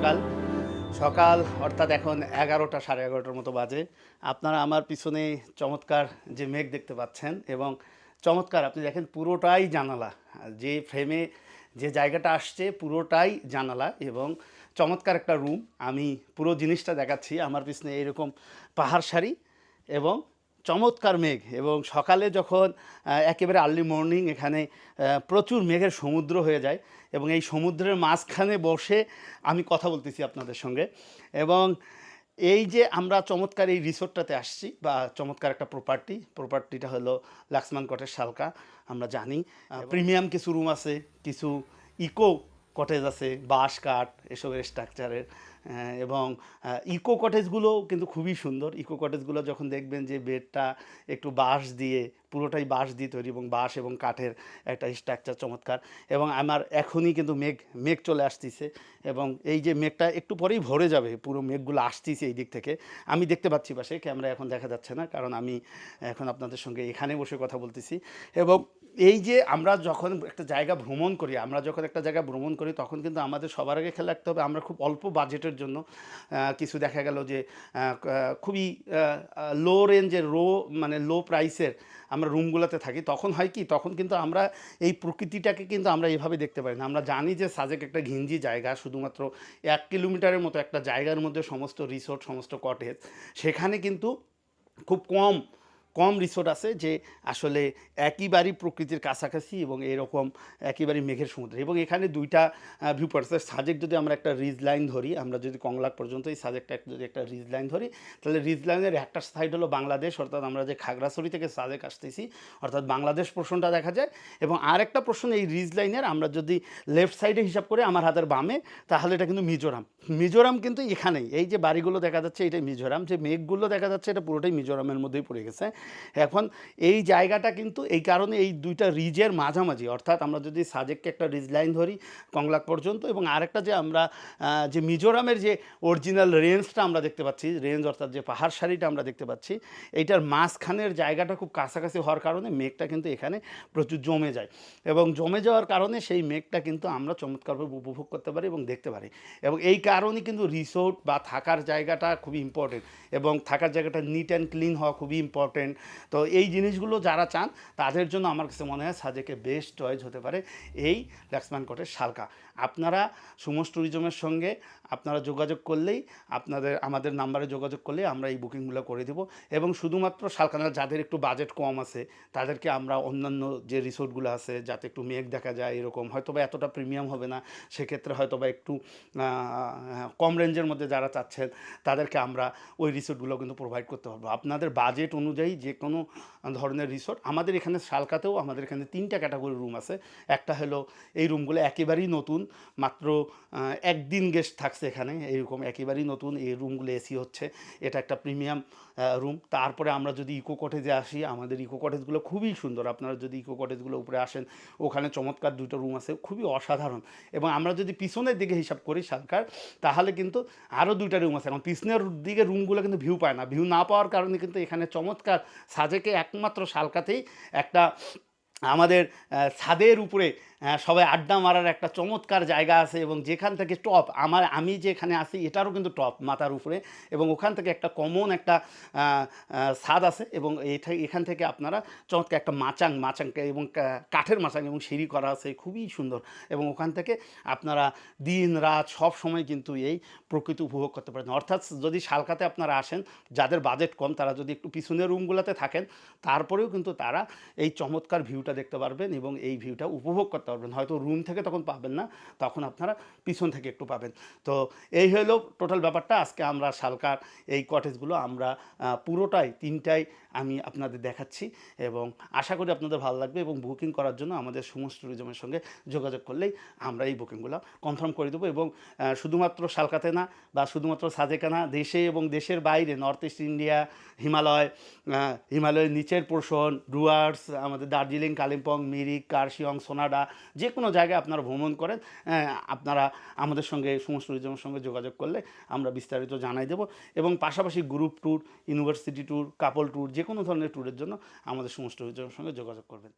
সকাল। সকাল অর্থাৎ এখন এগারোটা সাড়ে এগারোটার মতো বাজে। আপনারা আমার পিছনে চমৎকার যে মেঘ দেখতে পাচ্ছেন এবং চমৎকার আপনি দেখেন পুরোটাই জানালা। যে ফ্রেমে যে জায়গাটা আসছে পুরোটাই জানালা এবং চমৎকার একটা রুম আমি পুরো জিনিসটা দেখাচ্ছি। আমার পিছনে এরকম পাহাড় সারি এবং চমৎকার মেঘ এবং সকালে যখন একেবারে আর্লি মর্নিং এখানে প্রচুর মেঘের সমুদ্র হয়ে যায় এবং এই সমুদ্রের মাঝখানে বসে আমি কথা বলতেছি আপনাদের সঙ্গে এবং এই যে আমরা চমৎকার এই রিসোর্টটাতে আসছি বা চমৎকার একটা প্রপার্টি প্রপার্টিটা হলো লাক্সমান কটেজ শালকা আমরা জানি। প্রিমিয়াম কিছু রুম আছে কিছু ইকো কটেজ আছে, বাঁশ কাঠ, এসবের স্ট্রাকচারের এবং ইকো কটেজগুলো কিন্তু খুবই সুন্দর। ইকো কটেজগুলো যখন দেখবেন যে বেডটা একটু বাঁশ দিয়ে, পুরোটাই বাঁশ দিয়ে তৈরি এবং বাঁশ এবং কাঠের একটা স্ট্রাকচার চমৎকার। এবং আমার এখনই কিন্তু মেঘ মেঘ চলে আসতেছে এবং এই যে মেঘটা একটু পরেই ভরে যাবে, পুরো মেঘগুলো আসতেছে এই দিক থেকে। আমি দেখতে পাচ্ছি পাশে ক্যামেরা এখন দেখা যাচ্ছে না, কারণ আমি এখন আপনাদের সঙ্গে এখানে বসে কথা বলতেছি। এবং এই যে আমরা যখন একটা জায়গা ভ্রমণ করি, আমরা যখন একটা জায়গা ভ্রমণ করি, তখন কিন্তু আমাদের সবার আগে খেয়াল রাখতে হবে আমরা খুব অল্প বাজেটের জন্য কিছু দেখা গেল যে খুবই লো রেঞ্জের লো মানে লো প্রাইসের আমরা রুমগুলোতে থাকি। তখন হয় কি? তখন কিন্তু আমরা এই প্রকৃতিটাকে কিন্তু আমরা এভাবে দেখতে পারি না। আমরা জানি যে সাজেক একটা ঘিঞ্জি জায়গা, শুধুমাত্র এক কিলোমিটারের মতো একটা জায়গার মধ্যে সমস্ত রিসোর্ট সমস্ত কটেজ সেখানে কিন্তু খুব কম কম রিসোর্ট আছে যে আসলে একইবারই প্রকৃতির কাছাকাছি এবং এরকম একইবারই মেঘের সমুদ্র। এবং এখানে দুইটা ভিউ পয়েন্ট আছে। সাজেক যদি আমরা একটা রিজ লাইন ধরি, আমরা যদি কংলাক পর্যন্ত এই সাজেকটা একটা- যদি একটা রিজ লাইন ধরি, তাহলে রিজ লাইনের একটা সাইড হলো বাংলাদেশ, অর্থাৎ আমরা যে খাগড়াছড়ি থেকে সাজেক আসতেছি, অর্থাৎ বাংলাদেশ পোর্শনটা দেখা যায়। এবং আর একটা পোর্শন, এই রিজ লাইনের আমরা যদি লেফট সাইডে হিসাব করে, আমার হাতের বামে, তাহলে এটা কিন্তু মিজোরাম। মিজোরাম কিন্তু এখানেই। এই যে বাড়িগুলো দেখা যাচ্ছে এটা মিজোরাম। যে মেঘগুলো দেখা যাচ্ছে, এটা পুরোটাই মিজোরামের মধ্যেই পড়ে গেছে। এখন এই জায়গাটা কিন্তু এই কারণে এই দুইটা রিজের মাঝামাঝি, অর্থাৎ আমরা যদি সাজেককে একটা রিজ লাইন ধরি, কংলাক পর্যন্ত এবং আরেকটা যে আমরা যে মিজোরামের যে অরিজিনাল রেঞ্জটা আমরা দেখতে পাচ্ছি, রেঞ্জ অর্থাৎ যে পাহাড় সারিটা আমরা দেখতে পাচ্ছি, এইটার মাঝখানের জায়গাটা খুব কাছাকাছি হওয়ার কারণে মেঘটা কিন্তু এখানে প্রচুর জমে যায় এবং জমে যাওয়ার কারণে সেই মেঘটা কিন্তু আমরা চমৎকারভাবে উপভোগ করতে পারি এবং দেখতে পারি এবং এই কারণে কিন্তু রিসোর্ট বা থাকার জায়গাটা খুবই ইম্পর্টেন্ট এবং থাকার জায়গাটা নিট অ্যান্ড ক্লিন হওয়া খুবই ইম্পর্টেন্ট তো এই জিনিসগুলো যারা চান, তাদের জন্য আমার কাছে মনে হয় সাজেকে বেস্ট চয়েস হতে পারে এই লাক্সমান কোটের শালকা। আপনারা সুমস ট্যুরিজমের সঙ্গে আপনারা যোগাযোগ করলেই, আপনাদের, আমাদের নাম্বারে যোগাযোগ করলেই আমরা এই বুকিংগুলো করে দেবো। এবং শুধুমাত্র শালকানা, যাদের একটু বাজেট কম আছে, তাদেরকে আমরা অন্যান্য যে রিসোর্টগুলো আছে, যাতে একটু মেঘ দেখা যায় এরকম হয়তো বা এতটা প্রিমিয়াম হবে না, সেক্ষেত্রে হয়তো বা একটু কম রেঞ্জের মধ্যে যারা চাচ্ছেন, তাদেরকে আমরা ওই রিসোর্টগুলো কিন্তু প্রোভাইড করতে পারব। আপনাদের বাজেট অনুযায়ী যে কোনো ধরনের রিসোর্ট। আমাদের এখানে শালকাতেও আমাদের এখানে তিনটা ক্যাটাগরি রুম আছে। একটা হলো এই রুমগুলো একেবারেই নতুন, মাত্র একদিন গেস্ট থাকছে এখানে, এইরকম একেবারেই নতুন। এই রুমগুলো এসি হচ্ছে, এটা একটা প্রিমিয়াম রুম তারপরে আমরা যদি ইকো কটেজে আসি, আমাদের ইকো কটেজগুলো খুবই সুন্দর। আপনারা যদি ইকো কটেজগুলো উপরে আসেন, ওখানে চমৎকার দুটো রুম আছে, খুবই অসাধারণ। এবং আমরা যদি পিছনের দিকে হিসাব করি সরকার তাহলে কিন্তু আরও দুইটা রুম আছে। এখন পিছনের দিকে রুমগুলো কিন্তু ভিউ পায় না। ভিউ না পাওয়ার কারণে কিন্তু এখানে চমৎকার সাজেকে একমাত্র শালকাতেই একটা আমাদের ছাদের উপরে সবাই আড্ডা মারার একটা চমৎকার জায়গা আছে এবং যেখান থেকে টপ আমার, আমি যেখানে আছি, এটারও কিন্তু টপ মাথার উপরে এবং ওখান থেকে একটা কমন একটা স্বাদ আছে এবং এটা এখান থেকে আপনারা চমৎকার একটা মাচাং মাচাং এবং কাঠের মাচাং এবং সিঁড়ি করা আছে, খুবই সুন্দর এবং ওখান থেকে আপনারা দিন রাত সব সময় কিন্তু এই প্রকৃতি উপভোগ করতে পারেন। অর্থাৎ যদি শালকাতে আপনারা আসেন, যাদের বাজেট কম, তারা যদি একটু পিছনের রুমগুলোতে থাকেন, তারপরেও কিন্তু তারা এই চমৎকার ভিউটা দেখতে পারবেন এবং এই ভিউটা উপভোগ করতে পারবেন হয়তো রুম থেকে তখন পাবেন না, তখন আপনারা পিছন থেকে একটু পাবেন। তো এই হলো টোটাল ব্যাপারটা। আজকে আমরা শালকার এই কটেজগুলো আমরা পুরোটাই, তিনটাই আমি আপনাদের দেখাচ্ছি এবং আশা করি আপনাদের ভালো লাগবে এবং বুকিং করার জন্য আমাদের সমস্ত ট্যুরিজমের সঙ্গে যোগাযোগ করলেই আমরা এই বুকিংগুলো কনফার্ম করে দেবো এবং শুধুমাত্র শালকাতে না বা শুধুমাত্র সাজেকা না, দেশে এবং দেশের বাইরে নর্থ ইস্ট ইন্ডিয়া হিমালয় হিমালয়ের নিচের পোর্শন ডুয়ার্স আমাদের দার্জিলিং কালিম্পং মিরিক কার্শিয়ং সোনাডা যে কোনো জায়গায় আপনারা ভ্রমণ করেন আপনারা আমাদের সঙ্গে, সমস্ত ট্যুরিজমের সঙ্গে যোগাযোগ করলে আমরা বিস্তারিত জানাই দেব এবং পাশাপাশি group tour university tour couple tour যে কোনো ধরনের ট্যুরের জন্য আমাদের সমস্ত ট্যুরিজমের সঙ্গে যোগাযোগ করবেন।